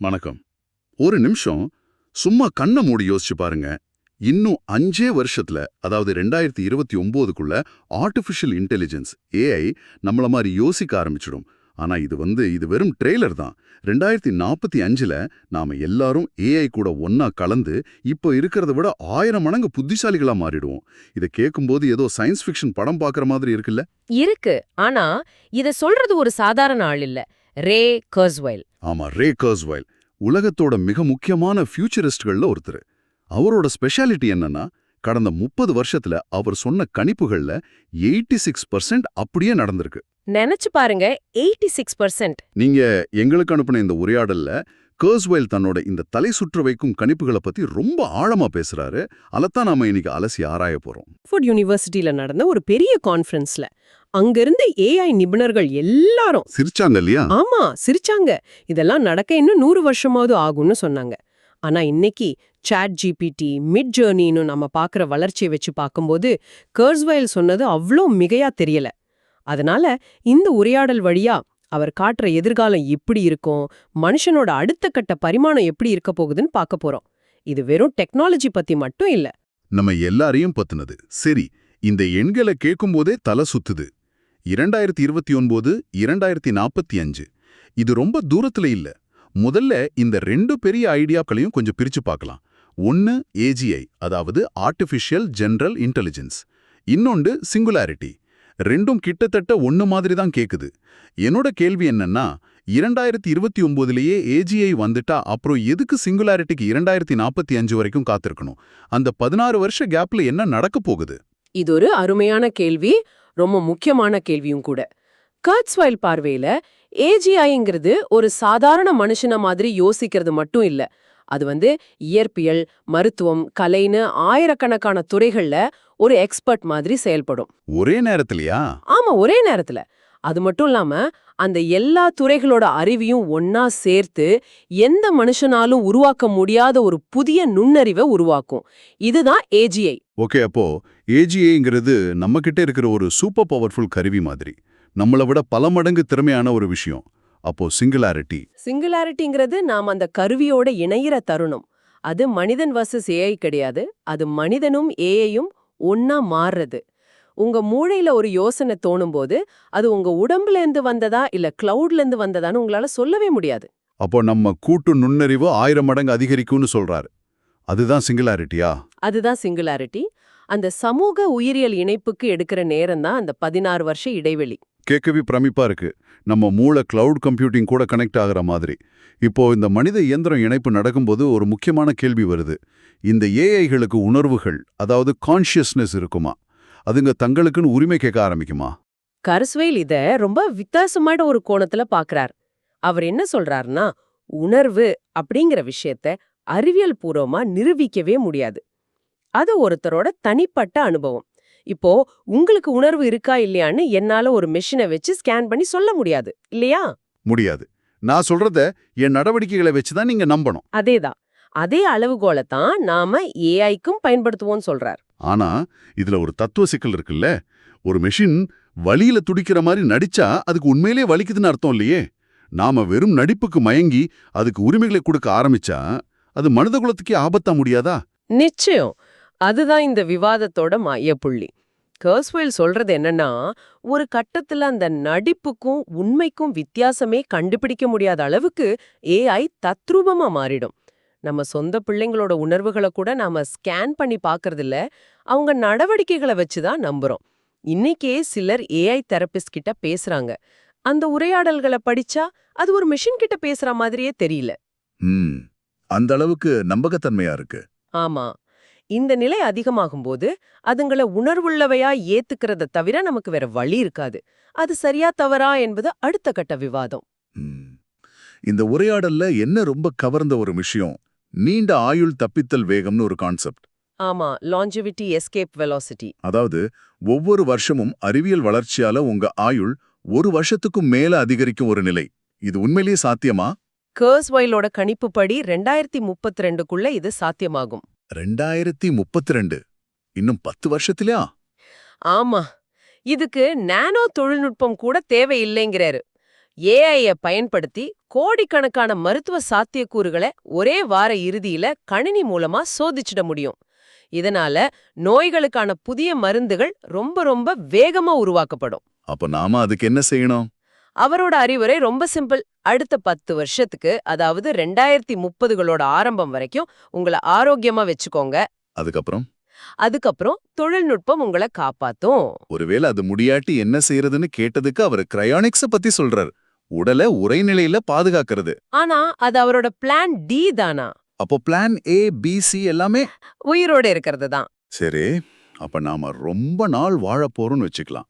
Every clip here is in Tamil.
வணக்கம். ஒரு நிமிஷம் சும்மா கண்ணை மூடி யோசிச்சு பாருங்க. இன்னும் அஞ்சே வருஷத்துல அதாவது ரெண்டாயிரத்தி இருபத்தி ஒன்பதுக்குள்ள ஆர்டிஃபிஷியல் இன்டெலிஜென்ஸ் ஏஐ நம்மள மாதிரி யோசிக்க ஆரம்பிச்சிடும். ஆனா இது வந்து இது வெறும் ட்ரெய்லர் தான். ரெண்டாயிரத்தி நாற்பத்தி அஞ்சுல நாம எல்லாரும் ஏஐ கூட ஒன்னா கலந்து இப்போ இருக்கிறத விட ஆயிரம் மடங்கு புத்திசாலிகளா மாறிடுவோம். இதை கேட்கும்போது ஏதோ சயின்ஸ் ஃபிக்ஷன் படம் பாக்குற மாதிரி இருக்குல்ல? இருக்கு. ஆனா இத சொல்றது ஒரு சாதாரண ஆள் இல்ல. ரே கர்ஸ்வைல். ஆமா ரே கர்ஸ்வைல். உலகத்தோட மிக முக்கியமான ஃபியூச்சரிஸ்ட்கள்ல ஒருத்தர். அவரோட ஸ்பெஷாலிட்டி என்னன்னா கடந்த முப்பது வருஷத்துல அவர் சொன்ன கணிப்புகள்ல எயிட்டி சிக்ஸ் பர்சன்ட் அப்படியே நடந்திருக்கு. நினைச்சு பாருங்க எயிட்டி சிக்ஸ் பர்சன்ட். நீங்க எங்களுக்கு அனுப்பின இந்த உரையாடல்ல கர்ஸ்வைல் தன்னோட இந்த தலை சுற்று வைக்கும் கணிப்புகளை பத்தி ரொம்ப ஆழமா பேசுறாரு. அதைத்தான் நாம இன்னைக்கு அலசி ஆராய போறோம். ஸ்டான்ஃபோர்ட் யூனிவர்சிட்டியில நடந்த ஒரு பெரிய கான்ஃபரன்ஸ்ல அங்கிருந்த ஏஐ நிபுணர்கள் எல்லாரும். சிரிச்சாங்க இல்லையா? ஆமா சிரிச்சாங்க. இதெல்லாம் நடக்க இன்னும் நூறு வருஷமாவது ஆகும்னு சொன்னாங்க. ஆனா இன்னைக்கு சாட் ஜிபிடி மிட் ஜேர்னின்னு நம்ம பார்க்குற வளர்ச்சியை வச்சு பார்க்கும்போது கர்ஸ்வைல் சொன்னது அவ்வளோ மிகையா தெரியல. அதனால இந்த உரையாடல் வழியா அவர் காட்டுற எதிர்காலம் எப்படி இருக்கும் மனுஷனோட அடுத்த கட்ட பரிமாணம் எப்படி இருக்க போகுதுன்னு பார்க்க போறோம். இது வெறும் டெக்னாலஜி பத்தி மட்டும் இல்ல. நம்ம எல்லாரையும் பத்துனது. சரி இந்த எண்களை கேட்கும்போதே தலை சுத்துது. இரண்டாயிரத்தி இருபத்தி ஒன்பது இரண்டாயிரத்தி நாற்பத்தி அஞ்சு. இது ரொம்ப தூரத்துல இல்ல. முதல்ல இந்த ரெண்டு பெரிய ஐடியாக்களையும் கொஞ்சம் பிரிச்சு பார்க்கலாம். ஒன்னு ஏஜிஐ அதாவது ஆர்டிஃபிஷியல் ஜெனரல் இன்டெலிஜென்ஸ் இன்னொன்று சிங்குலாரிட்டி ரெண்டும் கிட்டத்தட்ட ஒன்னு மாதிரி தான் கேட்குது என்னோட கேள்வி என்னன்னா இரண்டாயிரத்தி இருபத்தி ஒம்போதுலேயே ஏஜிஐ வந்துட்டா அப்புறம் எதுக்கு சிங்குலாரிட்டிக்கு இரண்டாயிரத்தி நாற்பத்தி அஞ்சு வரைக்கும் காத்திருக்கணும்? அந்த பதினாறு வருஷ கேப்ல என்ன நடக்க போகுது? இது ஒரு அருமையான கேள்வி. ரொம்ப முக்கியமான கேள்வியும் கூட. கர்ட்ஸ்வைல் பார்வையில ஏஜிஐங்கிறது ஒரு சாதாரண மனுஷன மாதிரி யோசிக்கிறது மட்டும் இல்ல. அது வந்து இயற்பியல் மருத்துவம் கலைன்னு ஆயிரக்கணக்கான துறைகள்ல ஒரு எக்ஸ்பர்ட் மாதிரி செயல்படும். ஒரே நேரத்திலயா? ஆமா ஒரே நேரத்துல. அது மட்டும் இல்லாம அந்த எல்லா துறைகளோட அறிவையும் ஒன்னா சேர்த்து எந்த மனுஷனாலும் உருவாக்க முடியாத ஒரு புதிய நுண்ணறிவை உருவாக்கும். இதுதான் ஏஜிஐ ஓகே அப்போ ஏஜிஏங்கிறது நம்ம கிட்ட இருக்கிற ஒரு சூப்பர் பவர்ஃபுல் கருவி மாதிரி. நம்மளை விட பல மடங்கு திறமையான ஒரு விஷயம். அப்போ சிங்குலாரிட்டி. சிங்குலாரிட்டிங்கிறது நாம் அந்த கருவியோட இணையிற தருணம். அது மனிதன் வர்சஸ் ஏஐ கிடையாது. அது மனிதனும் ஏஐயும் ஒன்னா மாறுறது. உங்க மூளையில ஒரு யோசனை தோணும்போது அது உங்க உடம்புல இருந்து வந்ததா இல்ல கிளவுட்ல இருந்து வந்ததான்னு உங்களால சொல்லவே முடியாது. அப்போ நம்ம கூட்டு நுண்ணறிவு ஆயிரம் மடங்கு அதிகரிக்கும்னு சொல்றாரு. அதுதான் சிங்குலாரிட்டியா? அதுதான் சிங்குலாரிட்டி. அந்த சமூக உயிரியல் இணைப்புக்கு எடுக்கிற நேரம் தான் அந்த பதினாறு வருஷ இடைவெளி. கேட்கவே பிரமிப்பா இருக்கு. நம்ம மூளை கிளவுட் கம்ப்யூட்டிங் கூட கனெக்ட் ஆகுற மாதிரி. இப்போ இந்த மனித இயந்திரம் இணைப்பு நடக்கும்போது ஒரு முக்கியமான கேள்வி வருது. இந்த ஏஐகளுக்கு உணர்வுகள் அதாவது கான்ஷியஸ்னஸ் இருக்குமா? அதுங்க தங்களுக்குன்னு உரிமை கேட்க ஆரம்பிக்குமா? கர்ஸ்வேல் இத ரொம்ப வித்தியாசமான ஒரு கோணத்துல பாக்குறார். அவர் என்ன சொல்றாருன்னா உணர்வு அப்படிங்கிற விஷயத்த அறிவியல் பூர்வமா நிரூபிக்கவே முடியாது. அது ஒருத்தரோட தனிப்பட்ட அனுபவம். இப்போ உங்களுக்கு உணர்வு இருக்கா இல்லையான்னு என்னால ஒரு மெஷினை வச்சு ஸ்கேன் பண்ணி சொல்ல முடியாது இல்லையா? முடியாது. நான் சொல்றத என் நடவடிக்கைகளை வச்சு தான் நீங்க நம்பணும். அதேதான். அதே அளவுகோலை தான் நாம ஏஐக்கும் பயன்படுத்துவோம்னு சொல்றார். ஆனா இதுல ஒரு தத்துவ சிக்கல் இருக்குல்ல. ஒரு மெஷின் வலியில துடிக்கிற மாதிரி நடிச்சா அதுக்கு உண்மையிலே வலிக்குதுன்னு அர்த்தம் இல்லையே. நாம வெறும் நடிப்புக்கு மயங்கி அதுக்கு உரிமைகளை கொடுக்க ஆரம்பிச்சா அது மனித குலத்துக்கே ஆபத்தா முடியாதா? நிச்சயம். அதுதான் இந்த விவாதத்தோட மையப்புள்ளி கர்ஸ்வெல் சொல்றது என்னன்னா ஒரு கட்டத்துல அந்த நடிப்புக்கும் உண்மைக்கும் வித்தியாசமே கண்டுபிடிக்க முடியாத அளவுக்கு ஏஐ தத்ரூபமா மாறிடும். நம்ம சொந்த பிள்ளைங்களோட உணர்வுகளை கூட நாம ஸ்கேன் பண்ணி பார்க்கறதில்ல அவங்க நடவடிக்கைகளை வச்சு தான் நம்புறோம். இன்னைக்கே சிலர் ஏஐ தெரபிஸ்ட் கிட்ட பேசுறாங்க. அந்த உரையாடல்களை படிச்சா அது ஒரு மிஷின் கிட்ட பேசுற மாதிரியே தெரியல. அந்த அளவுக்கு நம்பகத்தன்மையா இருக்கு. ஆமா. இந்த நிலை அதிகமாகும்போது அதுங்கள உணர்வுள்ளவையா ஏத்துக்கிறத தவிர நமக்கு வேற வழி இருக்காது. அது சரியா தவறா என்பது அடுத்த கட்ட விவாதம். இந்த உரையாடல்ல என்ன ரொம்ப கவர்ந்த ஒரு விஷயம்? நீண்ட ஆயுள் தப்பித்தல் வேகம்னு ஒரு கான்செப்ட். ஆமா லாஞ்சிவிட்டி எஸ்கேப் வெலாசிட்டி அதாவது ஒவ்வொரு வருஷமும் அறிவியல் வளர்ச்சியால உங்க ஆயுள் ஒரு வருஷத்துக்கும் மேல அதிகரிக்கும் ஒரு நிலை. இது உண்மையிலேயே சாத்தியமா? கர்ஸ்வைலோட கணிப்புப்படி ரெண்டாயிரத்தி முப்பத்தி ரெண்டுக்குள்ள இது சாத்தியமாகும். ரெண்டாயிரத்தி முப்பத்தி ரெண்டு இன்னும் பத்து வருஷத்திலயா? ஆமா. இதுக்கு நானோ தொழில்நுட்பம் கூட தேவையில்லைங்கிறாரு. ஏஐய பயன்படுத்தி கோடிக்கணக்கான மருத்துவ சாத்தியக்கூறுகளை ஒரே வார இறுதியில கணினி மூலமா சோதிச்சிட முடியும். இதனால நோய்களுக்கான புதிய மருந்துகள் ரொம்ப ரொம்ப வேகமா உருவாக்கப்படும். அப்ப நாம அதுக்கு என்ன செய்யணும்? அவரோட அறிவுரை ரொம்ப சிம்பிள். அடுத்த பத்து வருஷத்துக்கு அதாவது ரெண்டாயிரத்தி முப்பதுகளோட ஆரம்பம் வரைக்கும் உங்களை ஆரோக்கியமா வச்சுக்கோங்க. அதுக்கப்புறம்? அதுக்கப்புறம் தொழில்நுட்பம் உங்களை காப்பாத்தும். ஒருவேளை அது முடியாட்டி என்ன செய்யறதுன்னு கேட்டதுக்கு அவர் கிரையானிக்ஸ பத்தி சொல்றார். உடலை உரைநிலையில பாதுகாக்கிறது. ஆனா அது அவரோட பிளான் டி தானா? அப்போ பிளான் ஏ பி சி எல்லாமே உயிரோட இருக்கிறது தான். சரி அப்ப நாம ரொம்ப நாள் வாழப் போறோம்னு வச்சுக்கலாம்.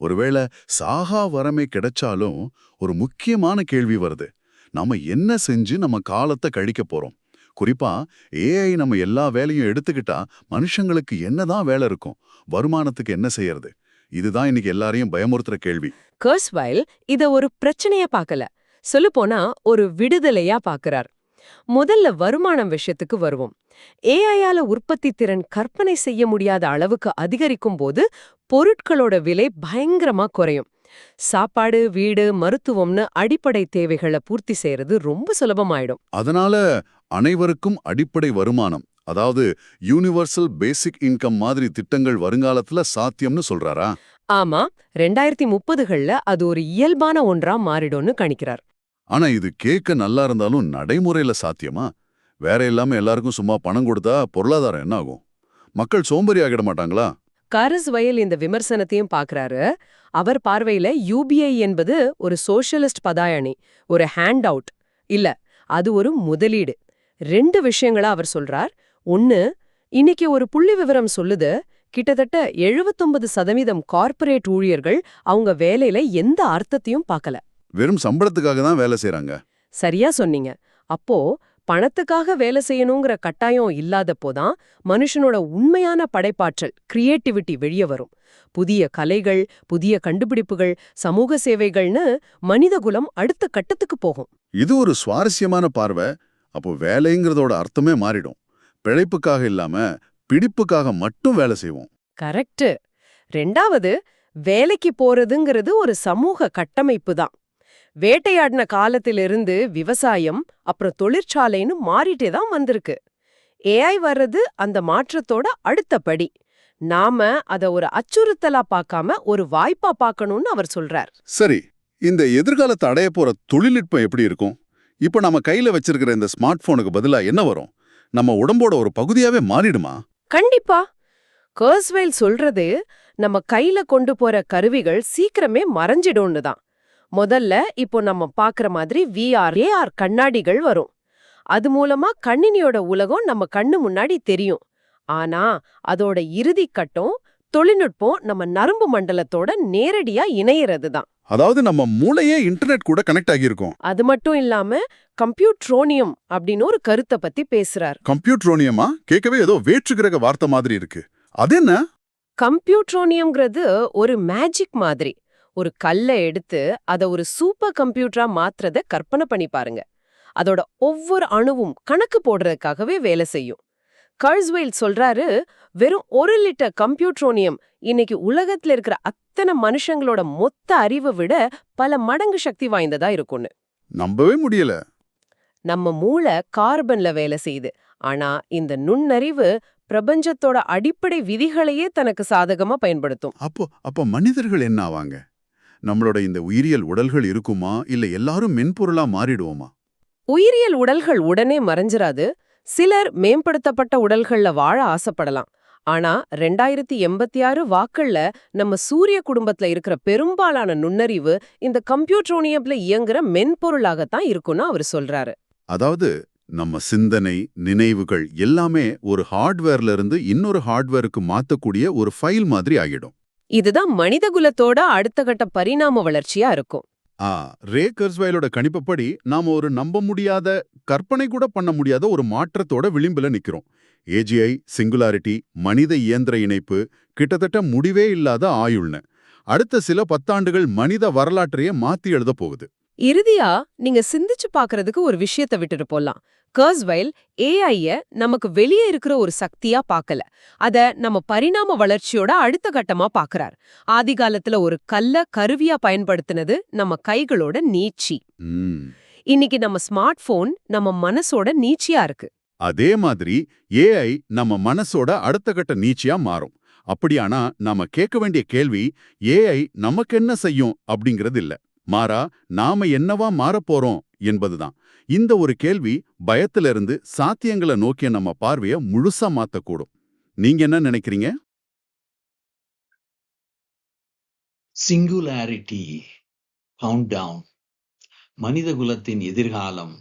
ஒருவேளை சாகா வரமே கிடைச்சாலும் ஒரு முக்கியமான கேள்வி வருது. நாம என்ன செஞ்சு நம்ம காலத்தை கழிக்க போறோம்? குறிப்பா ஏஐ நம்ம எல்லா வேலையும் எடுத்துக்கிட்டா மனுஷங்களுக்கு என்னதான் வேலை இருக்கும்? வருமானத்துக்கு என்ன செய்யறது? இதுதான் இன்னைக்கு எல்லாரையும் பயமுறுத்துற கேள்வி. கர்ஸ்வைல் இத ஒரு பிரச்சனைய பார்க்கல. சொல்லப்போனா ஒரு விடுதலையா பாக்குறார் முதல்ல வருமானம் விஷயத்துக்கு வருவோம். ஏஐயால உற்பத்தி திறன் கற்பனை செய்ய முடியாத அளவுக்கு அதிகரிக்கும் போது பொருட்களோட விலை பயங்கரமா குறையும். சாப்பாடு வீடு மருத்துவம்னு அடிப்படை தேவைகளை பூர்த்தி செய்யறது ரொம்ப சுலபமாயிடும். அதனால அனைவருக்கும் அடிப்படை வருமானம் அதாவது யூனிவர்சல் பேசிக் இன்கம் மாதிரி திட்டங்கள் வருங்காலத்துல சாத்தியம்னு சொல்றாரா? ஆமா ரெண்டாயிரத்தி முப்பதுகள்ல அது ஒரு இயல்பான ஒன்றா மாறிடும்னு கணிக்கிறார். ஆனா இது கேட்க நல்லா இருந்தாலும் நடைமுறையில சாத்தியமா? வேற இல்லாம எல்லாருக்கும் சும்மா பணம் கொடுத்தா பொருளாதாரம் என்ன ஆகும்? மக்கள் சோம்பேறி ஆகிட மாட்டாங்களா? கரஸ் வயல் இந்த விமர்சனத்தையும் பார்க்கறாரு அவர் பார்வையில யூபிஐ என்பது ஒரு சோஷலிஸ்ட் பதாயணி ஒரு ஹேண்ட் அவுட் இல்ல அது ஒரு முதலீடு. ரெண்டு விஷயங்களா அவர் சொல்றார். ஒன்னு இன்னைக்கு ஒரு புள்ளி விவரம் சொல்லுது கிட்டத்தட்ட 79% சதவீதம் கார்ப்பரேட் ஊழியர்கள் அவங்க வேலையில எந்த அர்த்தத்தையும் பார்க்கல. வெறும் சம்பளத்துக்காக தான் வேலை செய்றாங்க. சரியா சொன்னீங்க. அப்போ பணத்துக்காக வேலை செய்யணுங்கிற கட்டாயம் இல்லாதப்போதான் மனுஷனோட உண்மையான படைப்பாற்றல் கிரியேட்டிவிட்டி வெளிய வரும். புதிய கலைகள் புதிய கண்டுபிடிப்புகள் சமூக சேவைகள்னு மனிதகுலம் அடுத்த கட்டத்துக்கு போகும். இது ஒரு சுவாரஸ்யமான பார்வை. அப்போ வேலைங்கிறதோட அர்த்தமே மாறிடும். பிழைப்புக்காக இல்லாம பிடிப்புக்காக மட்டும் வேலை செய்வோம். கரெக்ட் ரெண்டாவது வேலைக்கு போறதுங்கிறது ஒரு சமூக கட்டமைப்பு தான். வேட்டையாடின காலத்திலிருந்து விவசாயம் அப்புறம் தொழிற்சாலைன்னு மாறிட்டே தான் வந்திருக்கு. ஏஐ வர்றது அந்த மாற்றத்தோட அடுத்த படி. நாம அத ஒரு அச்சுறுத்தலா பார்க்காம ஒரு வாய்ப்பா பார்க்கணும்னு அவர் சொல்றார். சரி இந்த எதிர்காலத்தை அடைய போற தொழில்நுட்பம் எப்படி இருக்கும்? இப்போ நம்ம கையில வச்சிருக்கிற இந்த ஸ்மார்ட் போனுக்கு பதிலா என்ன வரும்? நம்ம உடம்போட ஒரு பகுதியாவே மாறிடுமா? கண்டிப்பா. கர்ஸ்வெல் சொல்றது நம்ம கையில கொண்டு போற கருவிகள் சீக்கிரமே மறைஞ்சிடும்னு தான். முதல்ல இப்போ நம்ம பாக்குற மாதிரி விஆர் ஏஆர் கண்ணாடிகள் வரும். அது மூலமா கணினியோட உலகம் நம்ம கண்ணு முன்னாடி தெரியும். ஆனா அதோட இறுதி கட்டம் தொழில்நுட்பம் நம்ம நரம்பு மண்டலத்தோட நேரடியா இணையறது தான் அதாவது நம்ம மூளையே இன்டர்நெட் கூட கனெக்ட் ஆகியிருக்கும். அது மட்டும் இல்லாம கம்ப்யூட்ரோனியம் அப்படின்னு ஒரு கருத்தை பத்தி பேசுறார். கம்ப்யூட்ரோனியமா? கேட்கவே ஏதோ வேற்றுக்கிரக வார்த்தை மாதிரி இருக்கு. அது என்ன? கம்ப்யூட்ரோனியம்ங்கிறது ஒரு மேஜிக் மாதிரி. ஒரு கல்லை எடுத்து அத ஒரு சூப்பர் கம்ப்யூட்டரா மாத்துறத கற்பனை பண்ணி பாருங்க. அதோட ஒவ்வொரு அணுவும் கணக்கு போடுறதுக்காகவே வேலை செய்யும். கர்ஸ்வெயில் சொல்றாரு வெறும் ஒரு லிட்டர் கம்ப்யூட்ரோனியம் இன்னைக்கு உலகத்துல இருக்கிற அத்தனை மனுஷங்களோட மொத்த அறிவை விட பல மடங்கு சக்தி வாய்ந்ததா இருக்கும்னு. நம்பவே முடியல. நம்ம மூளை கார்பன்ல வேலை செய்யுது. ஆனா இந்த நுண்ணறிவு பிரபஞ்சத்தோட அடிப்படை விதிகளையே தனக்கு சாதகமா பயன்படுத்தும். அப்போ அப்போ மனிதர்கள் என்ன ஆவாங்க? நம்மளோட இந்த உயிரியல் உடல்கள் இருக்குமா? இல்ல எல்லாரும் மென்பொருளா மாறிடுவோமா? உயிரியல் உடல்கள் உடனே மறைஞ்சிராது. சிலர் மேம்படுத்தப்பட்ட உடல்கள்ல வாழ ஆசைப்படலாம். ஆனா ரெண்டாயிரத்தி எண்பத்தி ஆறு வாக்கள்ல நம்ம சூரிய குடும்பத்துல இருக்கிற பெரும்பாலான நுண்ணறிவு இந்த கம்ப்யூட்ரோனியம்ல இயங்குற மென்பொருளாகத்தான் இருக்கும்னு அவர் சொல்றாரு. அதாவது நம்ம சிந்தனை நினைவுகள் எல்லாமே ஒரு ஹார்ட்வேர்ல இருந்து இன்னொரு ஹார்ட்வேருக்கு மாத்தக்கூடிய ஒரு ஃபைல் மாதிரி ஆகிடும். இதுதான் மனிதகுலத்தோட அடுத்த கட்ட பரிணாம வளர்ச்சியா இருக்கும். ஆ ரே கர்ஸ்வைலோட கணிப்பப்படி நாம ஒரு நம்ப முடியாத கற்பனை கூட பண்ண முடியாத ஒரு மாற்றத்தோட விளிம்புல நிக்கிறோம். ஏஜிஐ சிங்குலாரிட்டி மனித இயந்திர இணைப்பு கிட்டத்தட்ட முடிவே இல்லாத ஆயுள்னு. அடுத்த சில பத்தாண்டுகள் மனித வரலாற்றையே மாத்தி எழுத போகுது. இறுதியா நீங்க சிந்திச்சு பார்க்கறதுக்கு ஒரு விஷயத்த விட்டுட்டு போலாம். கர்ஸ்வைல் ஏஐய நமக்கு வெளியே இருக்கிற ஒரு சக்தியா பார்க்கல. அத நம்ம பரிணாம வளர்ச்சியோட அடுத்த கட்டமா பார்க்கறார். ஆதி காலத்துல ஒரு கல்ல கருவியா பயன்படுத்தினது நம்ம கைகளோட நீச்சி. இன்னைக்கு நம்ம ஸ்மார்ட் போன் நம்ம மனசோட நீச்சியா இருக்கு. அதே மாதிரி ஏஐ நம்ம மனசோட அடுத்த கட்ட நீச்சியா மாறும். அப்படியானா நாம கேட்க வேண்டிய கேள்வி ஏஐ நமக்கு என்ன செய்யும் அப்படிங்கிறது இல்ல. மாறா நாம என்னவா மாறப் போறோம் என்பதுதான். இந்த ஒரு கேள்வி பயத்திலிருந்து சாத்தியங்களை நோக்கிய நம்ம பார்வையை முழுசா மாத்தக்கூடும். நீங்க என்ன நினைக்கிறீங்க? சிங்குலாரிட்டி கவுண்ட் டவுன் மனித குலத்தின் எதிர்காலம்.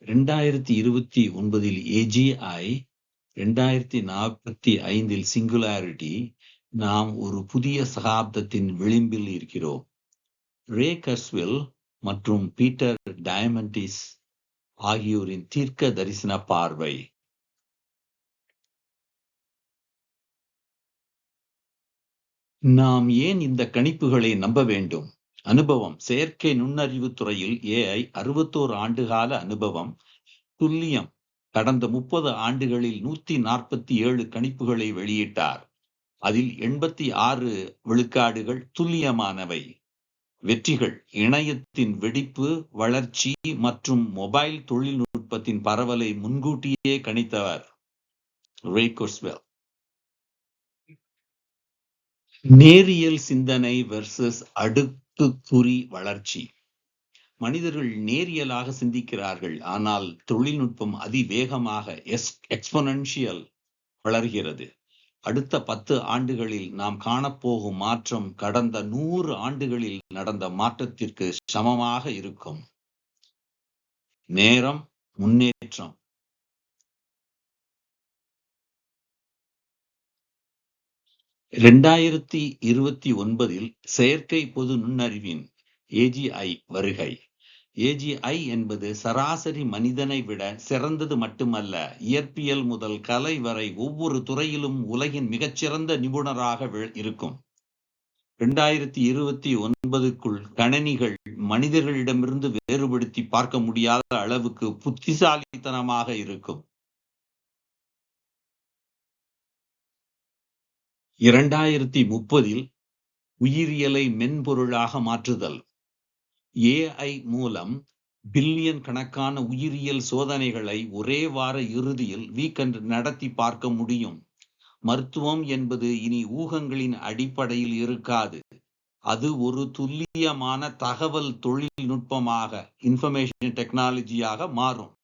ரெண்டாயிரத்தி இருபத்தி ஒன்பதில் ஏஜிஐ ரெண்டாயிரத்தி நாற்பத்தி ஐந்தில் சிங்குலாரிட்டி நாம் ஒரு புதிய சகாப்தத்தின் விளிம்பில் இருக்கிறோம். ரே கர்ஸ்வெல் மற்றும் பீட்டர் டயமண்டிஸ் ஆகியோரின் தீர்க்க தரிசன பார்வை. நாம் ஏன் இந்த கணிப்புகளை நம்ப வேண்டும்? அனுபவம் செயற்கை நுண்ணறிவு துறையில் ஏஐ அறுபத்தோரு ஆண்டுகால அனுபவம் துல்லியம் கடந்த முப்பது ஆண்டுகளில் நூத்தி நாற்பத்தி ஏழு கணிப்புகளை வெளியிட்டார். அதில் எண்பத்தி ஆறு விழுக்காடுகள் துல்லியமானவை. வெற்றிகள் இணையத்தின் வெடிப்பு வளர்ச்சி மற்றும் மொபைல் தொழில்நுட்பத்தின் பரவலை முன்கூட்டியே கணித்தவர் ரே குர்ஸ்வெல் நேரியல் சிந்தனை வெர்சஸ் அடுக்குக்குறி வளர்ச்சி. மனிதர்கள் நேரியலாக சிந்திக்கிறார்கள் ஆனால் தொழில்நுட்பம் அதிவேகமாக எஸ் எக்ஸ்பொனன்ஷியல் வளர்கிறது. அடுத்த பத்து ஆண்டுகளில் நாம் காணப்போகும் மாற்றம் கடந்த நூறு ஆண்டுகளில் நடந்த மாற்றத்திற்கு சமமாக இருக்கும். நேரம் முன்னேற்றம். இரண்டாயிரத்தி இருபத்தி ஒன்பதில் செயற்கை பொது நுண்ணறிவின் ஏஜிஐ வருகை. ஏஜிஐ என்பது சராசரி மனிதனை விட சிறந்தது மட்டுமல்ல இயற்பியல் முதல் கலை வரை ஒவ்வொரு துறையிலும் உலகின் மிகச்சிறந்த நிபுணராக இருக்கும். இரண்டாயிரத்தி இருபத்தி ஒன்பதுக்குள் கணனிகள் மனிதர்களிடமிருந்து வேறுபடுத்தி பார்க்க முடியாத அளவுக்கு புத்திசாலித்தனமாக இருக்கும். இரண்டாயிரத்தி முப்பதில் உயிரியலை மென்பொருளாக மாற்றுதல். ஏஐ மூலம் பில்லியன் கணக்கான உயிரியல் சோதனைகளை ஒரே வார இறுதியில் வீக்கெண்ட் நடத்தி பார்க்க முடியும். மருத்துவம் என்பது இனி ஊகங்களின் அடிப்படையில் இருக்காது. அது ஒரு துல்லியமான தகவல் தொழில்நுட்பமாக இன்ஃபர்மேஷன் டெக்னாலஜியாக மாறும்.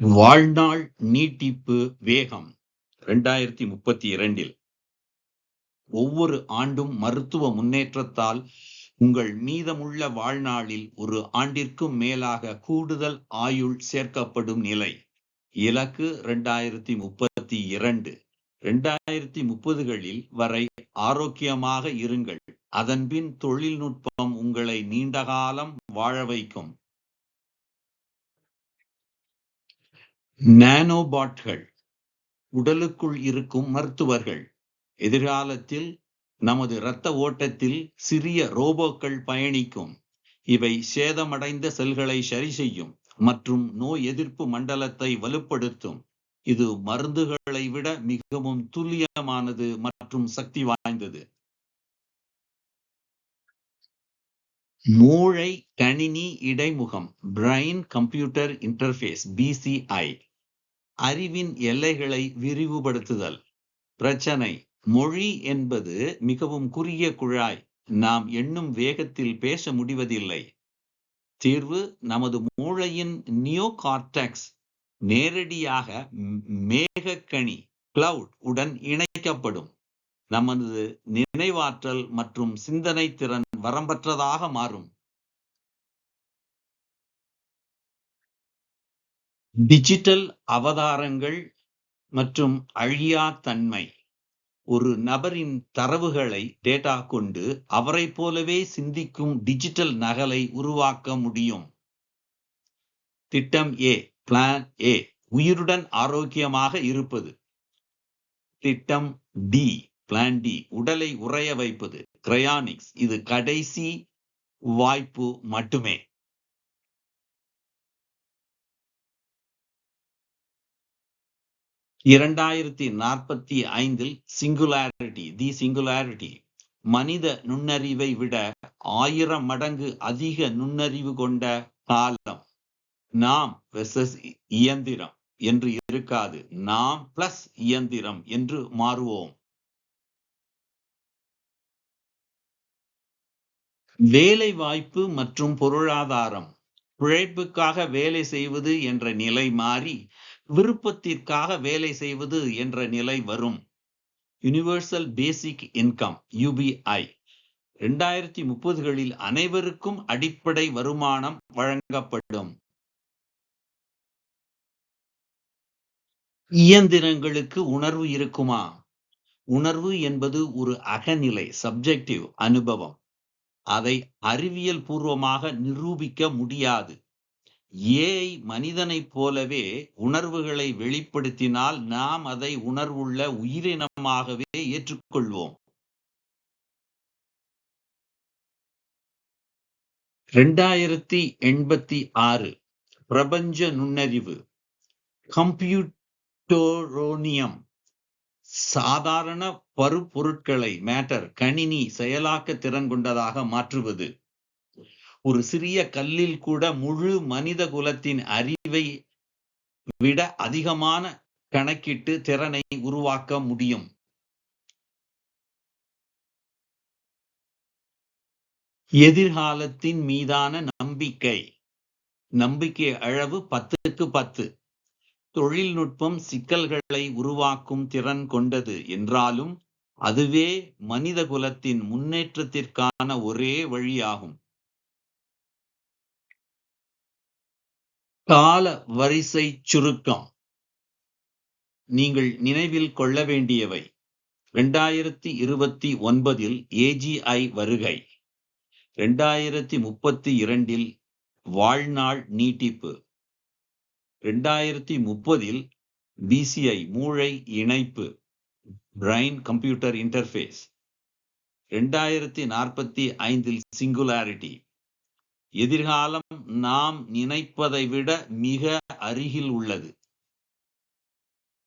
வாழ்நாள் நீட்டிப்பு வேகம் ரெண்டாயிரத்தி முப்பத்தி இரண்டில். ஒவ்வொரு ஆண்டும் மருத்துவ முன்னேற்றத்தால் உங்கள் மீதமுள்ள வாழ்நாளில் ஒரு ஆண்டிற்கும் மேலாக கூடுதல் ஆயுள் சேர்க்கப்படும் நிலை. இலக்கு ரெண்டாயிரத்தி முப்பத்தி இரண்டு. ரெண்டாயிரத்தி முப்பதுகளில் வரை ஆரோக்கியமாக இருங்கள். அதன்பின் தொழில்நுட்பம் உங்களை நீண்டகாலம் வாழ வைக்கும். நானோபாட்கள். உடலுக்குள் இருக்கும் மருத்துவர்கள். எதிர்காலத்தில் நமது இரத்த ஓட்டத்தில் சிறிய ரோபோக்கள் பயணிக்கும். இவை சேதமடைந்த செல்களை சரி செய்யும் மற்றும் நோய் எதிர்ப்பு மண்டலத்தை வலுப்படுத்தும். இது மருந்துகளை விட மிகவும் துல்லியமானது மற்றும் சக்தி வாய்ந்தது. மூளை கணினி இடைமுகம் பிரைன் கம்ப்யூட்டர் இன்டர்ஃபேஸ் பிசிஐ அறிவின் எல்லைகளை விரிவுபடுத்துதல் பிரச்சனை மொழி என்பது மிகவும் குறுகிய குழாய். நாம் எண்ணும் வேகத்தில் பேச முடிவதில்லை. தீர்வு நமது மூளையின் நியோ கார்டெக்ஸ் நேரடியாக மேகக்கணி கிளவுட் உடன் இணைக்கப்படும். நமது நினைவாற்றல் மற்றும் சிந்தனை திறன் வரம்பற்றதாக மாறும். டிஜிட்டல் அவதாரங்கள் மற்றும் அழியா தன்மை. ஒரு நபரின் தரவுகளை டேட்டா கொண்டு அவரைப் போலவே சிந்திக்கும் டிஜிட்டல் நகலை உருவாக்க முடியும். திட்டம் ஏ பிளான் ஏ உயிருடன் ஆரோக்கியமாக இருப்பது. திட்டம் டி பிளான் டி உடலை உறைய வைப்பது. கிரயானிக்ஸ் இது கடைசி வாய்ப்பு மட்டுமே. இரண்டாயிரத்தி நாற்பத்தி ஐந்தில் சிங்குலாரிட்டி தி சிங்குலாரிட்டி மனித நுண்ணறிவை விட ஆயிரம் மடங்கு அதிக நுண்ணறிவு கொண்ட காலம் நாம் இயந்திரம் என்று இருக்காது நாம் பிளஸ் இயந்திரம் என்று மாறுவோம். வேலை வாய்ப்பு மற்றும் பொருளாதாரம் பிழைப்புக்காக வேலை செய்வது என்ற நிலை மாறி விருப்பத்திற்காக வேலை செய்வது என்ற நிலை வரும். யுனிவர்சல் பேசிக் இன்கம் யூபிஐ இரண்டாயிரத்தி முப்பதுகளில் அனைவருக்கும் அடிப்படை வருமானம் வழங்கப்படும். இயந்திரங்களுக்கு உணர்வு இருக்குமா? உணர்வு என்பது ஒரு அகநிலை சப்ஜெக்டிவ் அனுபவம். அதை அறிவியல் பூர்வமாக நிரூபிக்க முடியாது. ஏஐ மனிதனைப் போலவே உணர்வுகளை வெளிப்படுத்தினால் நாம் அதை உணர்வுள்ள உயிரினமாகவே ஏற்றுக்கொள்வோம். ரெண்டாயிரத்தி எண்பத்தி ஆறு பிரபஞ்ச நுண்ணறிவு. கம்ப்யூட்டோரோனியம். சாதாரண பருப்பொருட்களை மேட்டர் கணினி செயலாக்க திறன் கொண்டதாக மாற்றுவது. ஒரு சிறிய கல்லில் கூட முழு மனித குலத்தின் அறிவை விட அதிகமான கணக்கிட்டு திறனை உருவாக்க முடியும். எதிர்காலத்தின் மீதான நம்பிக்கை. நம்பிக்கை அளவு பத்துக்கு பத்து. தொழில்நுட்பம் சிக்கல்களை உருவாக்கும் திறன் கொண்டது என்றாலும் அதுவே மனித குலத்தின் முன்னேற்றத்திற்கான ஒரே வழியாகும். கால வரிசை சுருக்கம். நீங்கள் நினைவில் கொள்ள வேண்டியவை. ரெண்டாயிரத்தி இருபத்தி ஒன்பதில் ஏஜிஐ வருகை. ரெண்டாயிரத்தி முப்பத்தி இரண்டில் வாழ்நாள் நீட்டிப்பு. ரெண்டாயிரத்தி முப்பதில் பிசிஐ மூளை இணைப்பு. பிரைன் கம்ப்யூட்டர் இன்டர்ஃபேஸ் ரெண்டாயிரத்தி நாற்பத்தி ஐந்தில் சிங்குலாரிட்டி எதிர்காலம் நாம் நினைப்பதை விட மிக அருகில் உள்ளது.